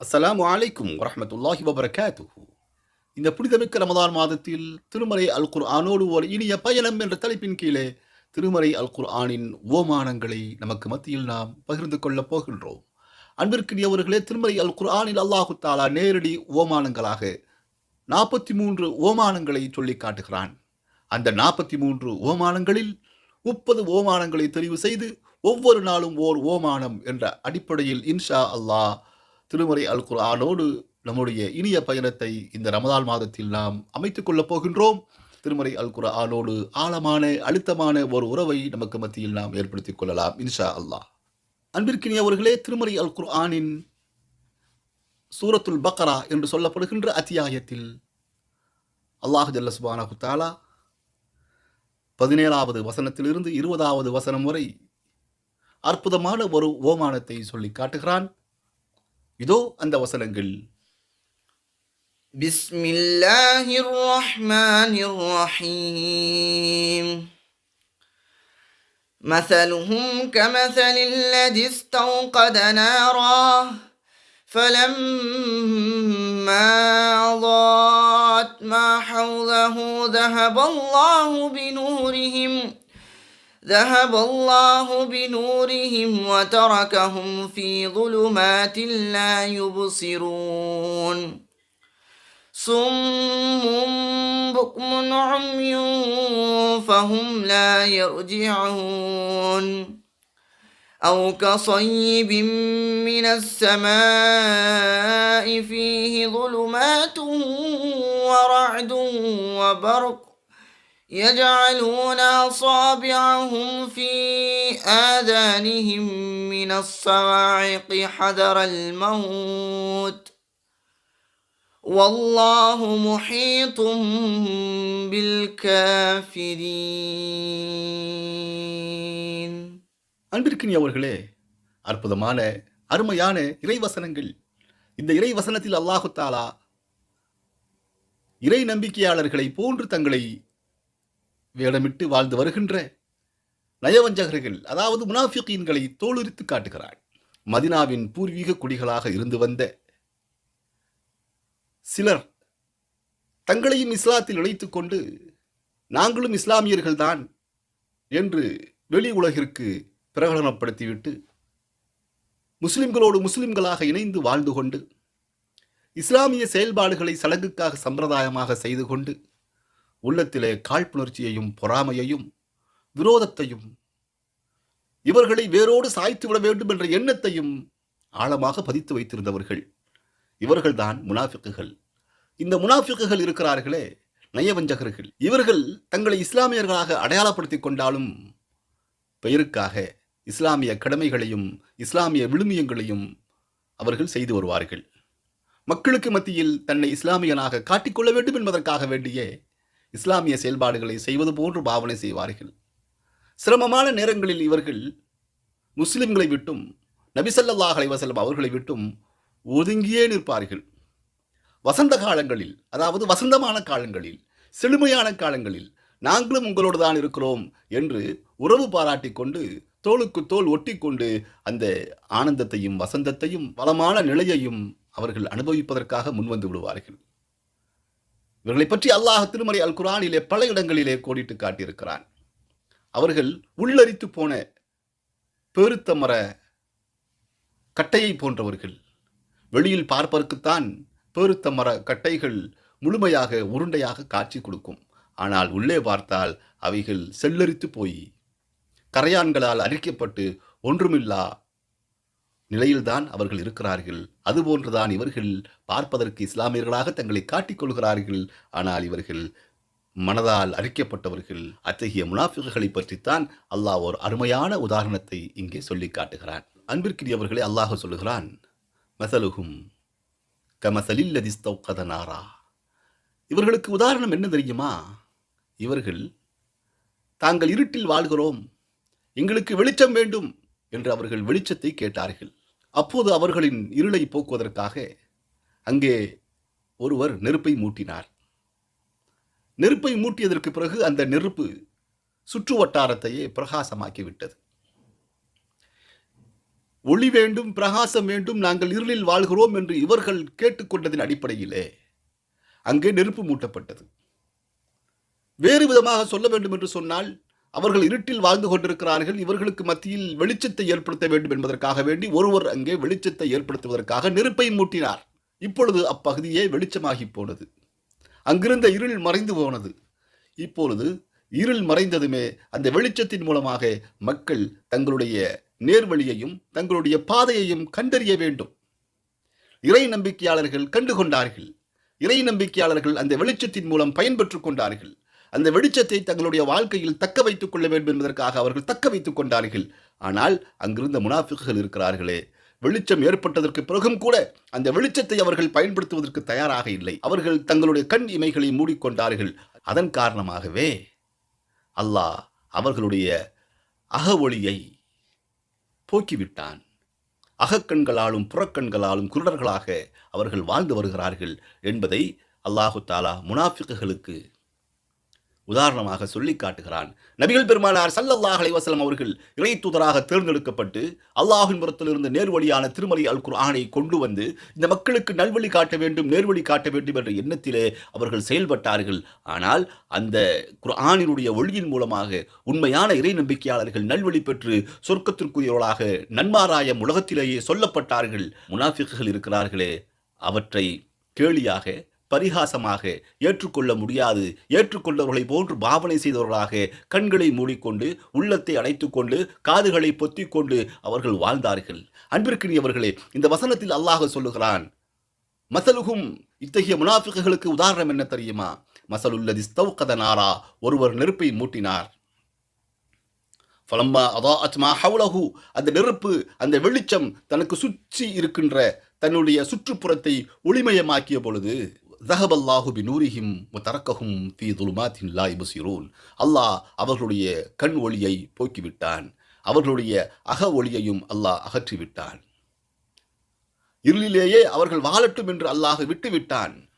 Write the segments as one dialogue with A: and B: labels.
A: அஸ்லாம் வலைக்கும் வரமத்துல்லாஹி வபரகாத்து இந்த புனிதமிக்க ரமதான் மாதத்தில் திருமறை அல் குர்ஆனோடு ஒரு இனிய பயணம் என்ற தலைப்பின் கீழே திருமறை அல் குர் ஆனின் ஓமானங்களை நமக்கு மத்தியில் நாம் பகிர்ந்து கொள்ளப் போகின்றோம். அன்பிற்கினியவர்களே திருமறை அல் குர்ஆனில் அல்லாஹு தாலா நேரடி ஓமானங்களாக நாற்பத்தி மூன்று ஓமானங்களை சொல்லி காட்டுகிறான். அந்த நாற்பத்தி மூன்று ஓமானங்களில் முப்பது ஓமானங்களை தெரிவு செய்து ஒவ்வொரு நாளும் ஓர் ஓமானம் என்ற அடிப்படையில் இன்ஷா அல்லாஹ் திருமறை அல் குரானோடு நம்முடைய இனிய பயணத்தை இந்த ரமதான் மாதத்தில் நாம் அமைத்துக் கொள்ளப் போகின்றோம். திருமறை அல் குரானோடு ஆழமான அழுத்தமான ஒரு உறவை நமக்கு மத்தியில் நாம் ஏற்படுத்திக் கொள்ளலாம் இன்ஷா அல்லாஹ். அன்பிற்கினியவர்களே திருமறை அல் குர்ஆனின் சூரத்துல் பக்ரா என்று சொல்லப்படுகின்ற அத்தியாயத்தில் அல்லாஹ் ஜல்ல குத்தாலா பதினேழாவது வசனத்திலிருந்து இருபதாவது வசனம் வரை அற்புதமான ஒரு ஓமானத்தை சொல்லி காட்டுகிறான். இதோ அந்த வசனங்கள்
B: بسم الله الرحمن الرحيم مثلهم كمثل الذي استوقد نارا فلما أضاءت ما حوله ذهب الله بنورهم ذهب الله بنورهم وتركهم في ظلمات لا يبصرون. صم بكم عمي فهم لا يرجعون. أو كصيب من السماء فيه ظلمات ورعد وبرق يجعلون أصابعهم في آذانهم من الصواعق حذر الموت والله محيط بالكافرين
A: அன்பிற்கினியவர்களே அற்புதமான அருமையான இறைவசனங்கள் இந்த இறைவசனத்தில் அல்லாஹு தாலா இறை நம்பிக்கையாளர்களை போன்று தங்களை வேடமிட்டு வாழ்ந்து வருகின்ற நயவஞ்சகர்கள் அதாவது முனாஃபிகீன்களை தோலுரித்து காட்டுகிறார் மதினாவின் பூர்வீக குடிகளாக இருந்து வந்த சிலர் தங்களையும் இஸ்லாத்தில் இணைத்துக் கொண்டு நாங்களும் இஸ்லாமியர்கள்தான் என்று வெளி உலகிற்கு பிரகடனப்படுத்திவிட்டு முஸ்லிம்களோடு முஸ்லிம்களாக இணைந்து வாழ்ந்து கொண்டு இஸ்லாமிய செயல்பாடுகளை சடங்குக்காக சம்பிரதாயமாக செய்து கொண்டு உள்ளத்திலே காழ்ப்புணர்ச்சியையும் பொறாமையையும் விரோதத்தையும் இவர்களை வேரோடு சாய்த்து விட வேண்டும் என்ற எண்ணத்தையும் ஆழமாக பதித்து வைத்திருந்தவர்கள். இவர்கள்தான் முனாஃபிக்குகள். இந்த முனாஃபிக்குகள் இருக்கிறார்களே நயவஞ்சகர்கள். இவர்கள் தங்களை இஸ்லாமியர்களாக அடையாளப்படுத்திக் கொண்டாலும் பெயருக்காக இஸ்லாமிய கடமைகளையும் இஸ்லாமிய விழுமியங்களையும் அவர்கள் செய்து வருவார்கள். மக்களுக்கு மத்தியில் தன்னை இஸ்லாமியனாக காட்டிக்கொள்ள வேண்டும் என்பதற்காக வேண்டியே இஸ்லாமிய செயல்பாடுகளை செய்வது போன்று பாவனை செய்வார்கள். சிரமமான நேரங்களில் இவர்கள் முஸ்லிம்களை விட்டும் நபிசல்லாஹ் அலைவசல்லம் அவர்களை விட்டும் ஒதுங்கியே நிற்பார்கள். வசந்த காலங்களில் அதாவது வசந்தமான காலங்களில் செழுமையான காலங்களில் நாங்களும் உங்களோடு தான் இருக்கிறோம் என்று உறவு பாராட்டி கொண்டு தோளுக்கு தோல் ஒட்டி கொண்டு அந்த ஆனந்தத்தையும் வசந்தத்தையும் வளமான நிலையையும் அவர்கள் அனுபவிப்பதற்காக முன்வந்து விடுவார்கள். இவர்களை பற்றி அல்லாஹ் திருமலை அல் குரானிலே பல இடங்களிலே கோடிட்டு காட்டியிருக்கிறான். அவர்கள் உள்ளரித்து போன பெருத்த மர கட்டையை போன்றவர்கள். வெளியில் பார்ப்பதற்குத்தான் பெருத்த மர கட்டைகள் முழுமையாக உருண்டையாக காட்சி கொடுக்கும். ஆனால் உள்ளே பார்த்தால் அவைகள் செல்லரித்து போய் கரையான்களால் அரிக்கப்பட்டு ஒன்றுமில்லா நிலையில்தான் அவர்கள் இருக்கிறார்கள். அதுபோன்றுதான் இவர்கள் பார்ப்பதற்கு இஸ்லாமியர்களாக தங்களை காட்டிக் கொள்கிறார்கள். ஆனால் இவர்கள் மனதால் அழிக்கப்பட்டவர்கள் அத்தகைய முனாஃபிகளை பற்றித்தான் அல்லாஹ் ஒரு அருமையான உதாரணத்தை இங்கே சொல்லி காட்டுகிறான். அன்பிற்கிறியவர்களை அல்லாஹ் சொல்லுகிறான் மசலுகும் கமசலில்லதிஸ்தௌகத இவர்களுக்கு உதாரணம் என்ன தெரியுமா? இவர்கள் தாங்கள் இருட்டில் வாழ்கிறோம். எங்களுக்கு வெளிச்சம் வேண்டும் என்று அவர்கள் வெளிச்சத்தை கேட்டார்கள். அப்போது அவர்களின் இருளை போக்குவதற்காக அங்கே ஒருவர் நெருப்பை மூட்டினார். நெருப்பை மூட்டியதற்கு பிறகு அந்த நெருப்பு சுற்று வட்டாரத்தையே பிரகாசமாக்கிவிட்டது. ஒளி வேண்டும் பிரகாசம் வேண்டும் நாங்கள் இருளில் வாழ்கிறோம் என்று இவர்கள் கேட்டுக்கொண்டதின் அடிப்படையிலே அங்கே நெருப்பு மூட்டப்பட்டது. வேறு விதமாக சொல்ல வேண்டும் என்று சொன்னால் அவர்கள் இருட்டில் வாழ்ந்து கொண்டிருக்கிறார்கள். இவர்களுக்கு மத்தியில் வெளிச்சத்தை ஏற்படுத்த வேண்டும் என்பதற்காக வேண்டி ஒருவர் அங்கே வெளிச்சத்தை ஏற்படுத்துவதற்காக நெருப்பை மூட்டினார். இப்பொழுது அப்பகுதியே வெளிச்சமாகி போனது. அங்கிருந்த இருள் மறைந்து போனது. இப்பொழுது இருள் மறைந்ததுமே அந்த வெளிச்சத்தின் மூலமாக மக்கள் தங்களுடைய நேர்வழியையும் தங்களுடைய பாதையையும் கண்டறிய வேண்டும். இறை நம்பிக்கையாளர்கள் கண்டுகொண்டார்கள். இறை நம்பிக்கையாளர்கள் அந்த வெளிச்சத்தின் மூலம் பயன்பெற்றுக் கொண்டார்கள். அந்த வெளிச்சத்தை தங்களுடைய வாழ்க்கையில் தக்க வைத்துக் கொள்ள வேண்டும் என்பதற்காக அவர்கள் தக்க வைத்துக் கொண்டார்கள். ஆனால் அங்கிருந்த முனாஃபிக்குகள் இருக்கிறார்களே வெளிச்சம் ஏற்பட்டதற்கு பிறகும் கூட அந்த வெளிச்சத்தை அவர்கள் பயன்படுத்துவதற்கு தயாராக இல்லை. அவர்கள் தங்களுடைய கண் இமைகளை மூடிக்கொண்டார்கள். அதன் காரணமாகவே அல்லாஹ் அவர்களுடைய அக ஒளியை போக்கிவிட்டான். அகக்கண்களாலும் புறக்கண்களாலும் குருடர்களாக அவர்கள் வாழ்ந்து வருகிறார்கள் என்பதை அல்லாஹு தாலா முனாஃபிக்குகளுக்கு உதாரணமாக சொல்லி காட்டுகிறான். நபிகள் பெருமானார் சல்லல்லாஹ் அலைவசலம் அவர்கள் இறை தூதராக தேர்ந்தெடுக்கப்பட்டு அல்லாஹின் புறத்திலிருந்து நேர்வழியான திருமலை அல் குர்ஆனை கொண்டு வந்து இந்த மக்களுக்கு நல்வழி காட்ட வேண்டும் நேர்வழி காட்ட வேண்டும் என்ற எண்ணத்திலே அவர்கள் செயல்பட்டார்கள். ஆனால் அந்த குர்ஆனினுடைய ஒளியின் மூலமாக உண்மையான இறை நம்பிக்கையாளர்கள் நல்வழி பெற்று சொர்க்கத்திற்குரியவர்களாக நன்மாராயம் உலகத்திலேயே சொல்லப்பட்டார்கள். முனாஃபிக்குகள் இருக்கிறார்களே அவற்றை கேலியாக பரிகாசமாக ஏற்றுக்கொள்ள முடியாது. ஏற்றுக்கொண்டவர்களை போன்று பாவனை செய்தவர்களாக கண்களை மூடிக்கொண்டு உள்ளத்தை அடைத்துக்கொண்டு காதுகளை பொத்திக்கொண்டு அவர்கள் வாழ்ந்தார்கள். அன்பிற்கினியவர்களே இந்த வசனத்தில் அல்லாஹ் சொல்லுகிறான் மசலுகும் இத்தகைய முனாஃபிகளுக்கு உதாரணம் என்ன தெரியுமா? மசலுல்லதி ஸ்தௌகத நாரா ஒருவர் நெருப்பை மூட்டினார். ஃபலம்மா அதா அச்மா ஹவுலஹு அந்த நெருப்பு அந்த வெளிச்சம் தனக்கு சுற்றி இருக்கின்ற தன்னுடைய சுற்றுப்புறத்தை ஒளிமயமாக்கிய பொழுது ஜஹபல்லாஹு பி நூரிஹிம் தரக்கஹும் ஃபி துலுமாத்தின் லா இபுசிரூன் அல்லாஹ் அவர்களுடைய கண் ஒளியை போக்கிவிட்டான். அவர்களுடைய அக ஒளியையும் அல்லாஹ் அகற்றிவிட்டான். இருளிலேயே அவர்கள் வாழட்டும் என்று அல்லாஹ் விட்டுவிட்டான்.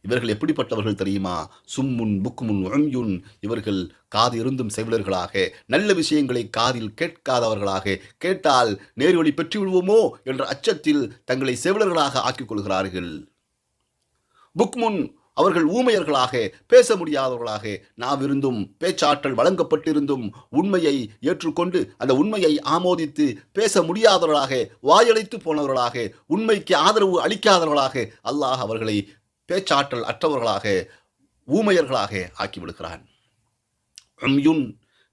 A: இவர்கள் எப்படிப்பட்டவர்கள் தெரியுமா? சும்முன் புக்குமுன் உழம்யுன் இவர்கள் காது இருந்தும் செவிலர்களாக நல்ல விஷயங்களை காதில் கேட்காதவர்களாக கேட்டால் நேர்வழி பெற்று விடுவோமோ என்ற அச்சத்தில் தங்களை செவிலர்களாக ஆக்கிக் கொள்கிறார்கள். புக் முன் அவர்கள் ஊமையர்களாக பேச முடியாதவர்களாக நாவிருந்தும் பேச்சாற்றல் வழங்கப்பட்டிருந்தும் உண்மையை ஏற்றுக்கொண்டு அந்த உண்மையை ஆமோதித்து பேச முடியாதவர்களாக வாயடைத்து போனவர்களாக உண்மைக்கு ஆதரவு அளிக்காதவர்களாக அல்லாஹ் அவர்களை பேச்சாற்றல் அற்றவர்களாக ஊமையர்களாக ஆக்கிவிடுகிறான்.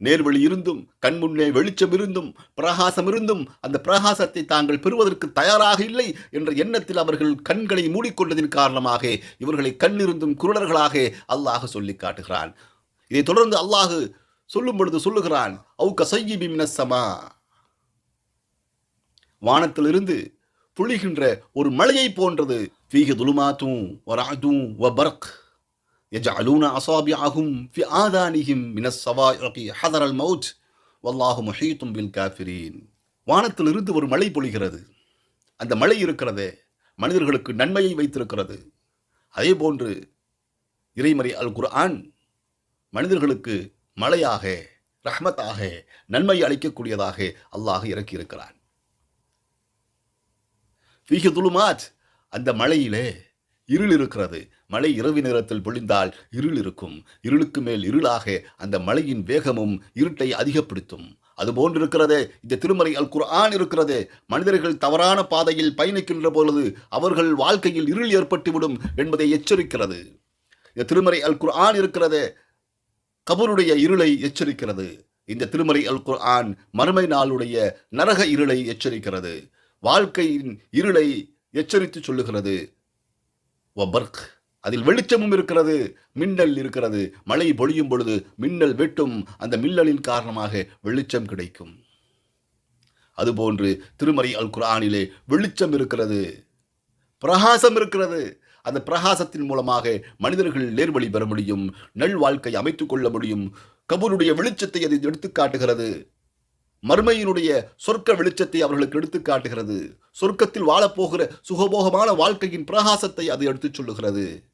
A: நேர்வழி இருந்தும் கண்முன்னே வெளிச்சம் இருந்தும் பிரகாசம் இருந்தும் அந்த பிரகாசத்தை தாங்கள் பெறுவதற்கு தயாராக இல்லை என்ற எண்ணத்தில் அவர்கள் கண்களை மூடிக்கொண்டதின் காரணமாக இவர்களை கண்ணிருந்தும் குருடர்களாக அல்லாஹ் சொல்லி காட்டுகிறான். இதை தொடர்ந்து அல்லாஹு சொல்லும் பொழுது சொல்லுகிறான் அவுக்க சையி சமா. வானத்திலிருந்து புழிகின்ற ஒரு மழையை போன்றது. ஃபீஹி துலுமாத்தும் வராதும் பரக். يجعلون أصابعهم في آذانهم من الصواعق حذر الموت والله محيط بالكافرين வானத்திலிருந்து ஒரு மழை பொழிகிறது அந்த மழை இருக்கிறதே மனிதர்களுக்கு நன்மையை வைத்திருக்கிறது அதே போன்று இறைமறை அல் குர்ஆன் மனிதர்களுக்கு மழையாக ரஹ்மத்தாக நன்மை அளிக்கக்கூடியதாக அல்லாஹ் இறக்கியிருக்கிறான் ஃபீஹி துலுமாத் அந்த மழையிலே இருள் இருக்கிறது மழை இரவு நேரத்தில் பொழிந்தால் இருள் இருக்கும். இருளுக்கு மேல் இருளாக அந்த மழையின் வேகமும் இருட்டை அதிகப்படுத்தும். அதுபோன்று இருக்கிறது இந்த திருமறை அல் குர்ஆன் இருக்கிறது. மனிதர்கள் தவறான பாதையில் பயணிக்கின்ற பொழுது அவர்கள் வாழ்க்கையில் இருள் ஏற்பட்டுவிடும் என்பதை எச்சரிக்கிறது. இந்த திருமறை அல் குர்ஆன் இருக்கிறது கபருடைய இருளை எச்சரிக்கிறது. இந்த திருமறை அல் குர்ஆன் மறுமை நாளுடைய நரக இருளை எச்சரிக்கிறது. வாழ்க்கையின் இருளை எச்சரித்து சொல்லுகிறது. வபர்க் அதில் வெளிச்சமும் இருக்கிறது மின்னல் இருக்கிறது. மழை பொழியும் பொழுது மின்னல் வெட்டும். அந்த மின்னலின் காரணமாக வெளிச்சம் கிடைக்கும். அதுபோன்று திருமறை அல் குரானிலே வெளிச்சம் இருக்கிறது பிரகாசம் இருக்கிறது. அந்த பிரகாசத்தின் மூலமாக மனிதர்கள் நேர்வழி பெற முடியும் நல் வாழ்க்கை அமைத்துக் கொள்ள முடியும். கபூருடைய வெளிச்சத்தை அது எடுத்துக் காட்டுகிறது. மர்மையினுடைய சொர்க்க வெளிச்சத்தை அவர்களுக்கு எடுத்து காட்டுகிறது. சொர்க்கத்தில் வாழப்போகிற சுகபோகமான வாழ்க்கையின் பிரகாசத்தை அது எடுத்துச் சொல்லுகிறது.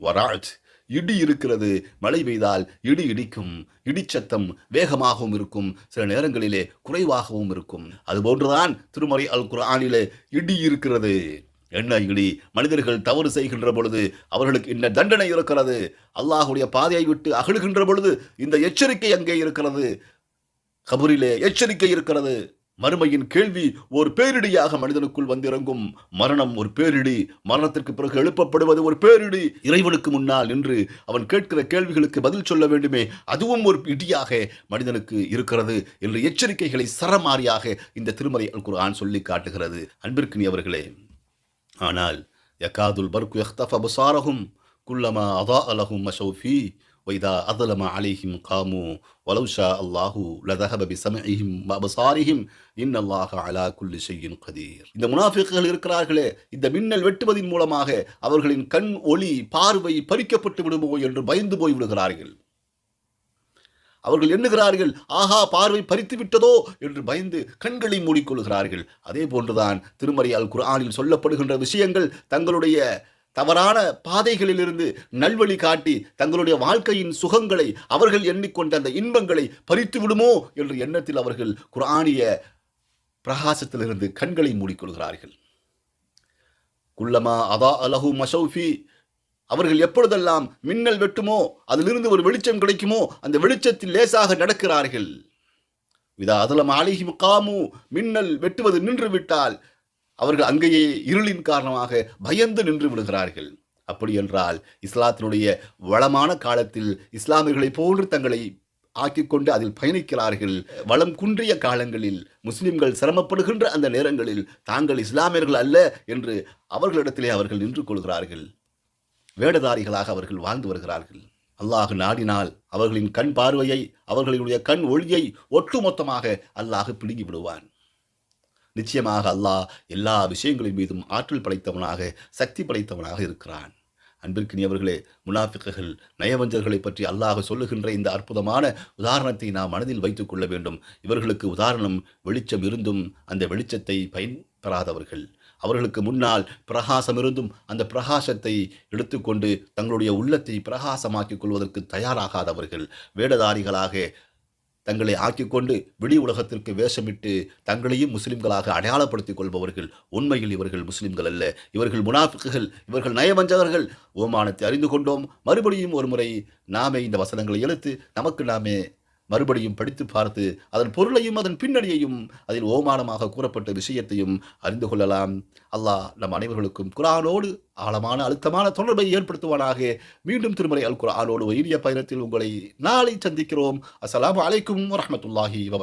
A: வராஜ். இடி இருக்கிறது. மழை பெய்தால் இடி இடிக்கும். இடிச்சத்தம் வேகமாகவும் இருக்கும். சில நேரங்களிலே குறைவாகவும் இருக்கும். அதுபோன்றுதான் திருமறை அல் குரானிலே இடி இருக்கிறது. என்ன இடி? மனிதர்கள் தவறு செய்கின்ற பொழுது அவர்களுக்கு இன்ன தண்டனை இருக்கிறது? அல்லாஹுடைய பாதையை விட்டு அகழுகின்ற பொழுது இந்த எச்சரிக்கை அங்கே இருக்கிறது? கபூரிலே எச்சரிக்கை இருக்கிறது. மறுமையின் கேள்வி ஒரு பேரிடியாக மனிதனுக்குள் வந்திறங்கும். மரணம் ஒரு பேரிடி மரணத்திற்கு பிறகு எழுப்பப்படுவது ஒரு பேரிடி. இறைவனுக்கு முன்னால் நின்று அவன் கேட்கிற கேள்விகளுக்கு பதில் சொல்ல வேண்டுமே அதுவும் ஒரு இடியாக மனிதனுக்கு இருக்கிறது என்று எச்சரிக்கைகளை சரமாரியாக இந்த திருமலை குரான் சொல்லி காட்டுகிறது. அன்பிற்கினியவர்களே ஆனால் யகாதுல் பர்கு யஹ்தஃப் அபுசாரகும் குல்லமா அதா அலஹும் மஷௌஃபி வைதா அதலம அலைஹிம் காமு வலவுஷா அல்லாஹு லதஹப பிசமஇஹிம் வஅபசாரிஹிம் இன்னல்லாஹ அலா குல்லி ஷையின் கதீர் இந்த முனாஃபிக்குகள் இருக்கிறார்களே இந்த மின்னல் வெட்டுவதின் மூலமாக அவர்களின் கண் ஒளி பார்வை பறிக்கப்பட்டு விடுமோ என்று பயந்து போய் விடுகிறார்கள். அவர்கள் எண்ணுகிறார்கள் ஆஹா பார்வை பறித்து விட்டதோ? என்று பயந்து கண்களை மூடிக்கொள்கிறார்கள். அதே போன்றுதான் திருமறை அல் குர்ஆனில் சொல்லப்படுகின்ற விஷயங்கள் தங்களுடைய தவறான பாதைகளிலிருந்து நல்வழி காட்டி தங்களுடைய வாழ்க்கையின் சுகங்களை அவர்கள் எண்ணிக்கொண்ட அந்த இன்பங்களை பறித்து விடுமோ என்ற எண்ணத்தில் அவர்கள் குர்ஆனிய பிரகாசத்திலிருந்து கண்களை மூடிக்கொள்கிறார்கள். குல்லமா அதா அலஹு மசௌஃபி அவர்கள் எப்பொழுதெல்லாம் மின்னல் வெட்டுமோ அதிலிருந்து ஒரு வெளிச்சம் கிடைக்குமோ அந்த வெளிச்சத்தில் லேசாக நடக்கிறார்கள். இதா அதலம் அலிஹி காமு மின்னல் வெட்டுவது நின்று விட்டால் அவர்கள் அங்கேயே இருளின் காரணமாக பயந்து நின்று விடுகிறார்கள். அப்படி என்றால் இஸ்லாத்தினுடைய வளமான காலத்தில் இஸ்லாமியர்களைப் போன்று தங்களை ஆக்கிக்கொண்டு அதில் பயணிக்கிறார்கள். வளம் குன்றிய காலங்களில் முஸ்லிம்கள் சிரமப்படுகின்ற அந்த நேரங்களில் தாங்கள் இஸ்லாமியர்கள் அல்ல என்று அவர்களிடத்திலே அவர்கள் நின்று கொள்கிறார்கள். வேடதாரிகளாக அவர்கள் வாழ்ந்து வருகிறார்கள். அல்லாஹ் நாடினால் அவர்களின் கண் பார்வையை அவர்களுடைய கண் ஒளியை ஒட்டுமொத்தமாக அல்லாஹ் பிடுங்கி விடுவான். நிச்சயமாக அல்லாஹ் எல்லா விஷயங்களின் மீதும் ஆற்றல் படைத்தவனாக சக்தி படைத்தவனாக இருக்கிறான். அன்பிற்கினியவர்களே முனாஃபிக்குகள் நயவஞ்சர்களை பற்றி அல்லாஹ் சொல்லுகின்ற இந்த அற்புதமான உதாரணத்தை நாம் மனதில் வைத்துக் கொள்ள வேண்டும். இவர்களுக்கு உதாரணம் வெளிச்சம் இருந்தும் அந்த வெளிச்சத்தை பயன்பெறாதவர்கள் அவர்களுக்கு முன்னால் பிரகாசம் இருந்தும் அந்த பிரகாசத்தை எடுத்துக்கொண்டு தங்களுடைய உள்ளத்தை பிரகாசமாக்கிக் கொள்வதற்கு தயாராகாதவர்கள். வேடதாரிகளாக தங்களை ஆக்கிக்கொண்டு வெளி உலகத்திற்கு வேஷமிட்டு தங்களையும் முஸ்லிம்களாக அடையாளப்படுத்திக் கொள்பவர்கள் உண்மையில் இவர்கள் முஸ்லிம்கள் அல்ல. இவர்கள் முனாஃபிக்குகள் இவர்கள் நயவஞ்சகர்கள். ஓமானத்தை அறிந்து கொண்டோம். மறுபடியும் ஒரு முறை நாமே இந்த வசனங்களை எழுத்து நமக்கு நாமே மறுபடியும் படித்து பார்த்து அதன் பொருளையும் அதன் பின்னணியையும் அதில் ஓமானமாக கூறப்பட்ட விஷயத்தையும் அறிந்து கொள்ளலாம். அல்லாஹ் நம் அனைவர்களுக்கும் குரானோடு ஆழமான அழுத்தமான தொடர்பை ஏற்படுத்துவானாக. மீண்டும் திருமலை அல் குரானோடு இனிய பயணத்தில் உங்களை நாளை சந்திக்கிறோம். அஸ்லாம் அலைக்கும் வரமத்துல்லாஹி வபரகாத்துஹு